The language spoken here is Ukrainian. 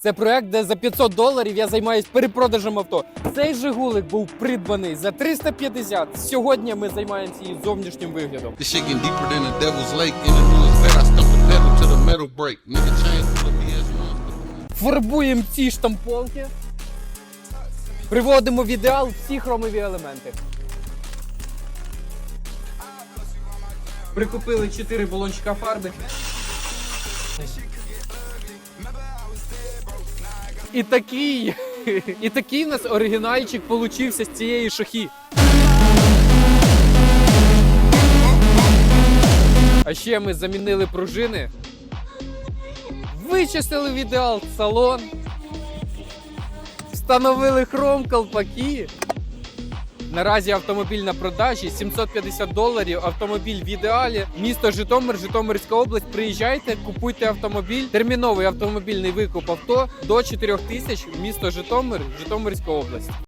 Це проект, де за 500 доларів я займаюся перепродажем авто. Цей Жигулик був придбаний за 350. Сьогодні ми займаємося її зовнішнім виглядом. Фарбуємо ці штамполки. Приводимо в ідеал всі хромові елементи. Прикупили 4 балончика фарби. І такий, і такий у нас оригінальчик получився з цієї шахи. А ще ми замінили пружини, вичистили в ідеал салон, встановили хром колпаки. Наразі автомобіль на продажі 750 доларів. Автомобіль в ідеалі. Місто Житомир, Житомирська область. Приїжджайте, купуйте автомобіль. Терміновий автомобільний викуп авто до 4 тисяч. Місто Житомир, Житомирська область.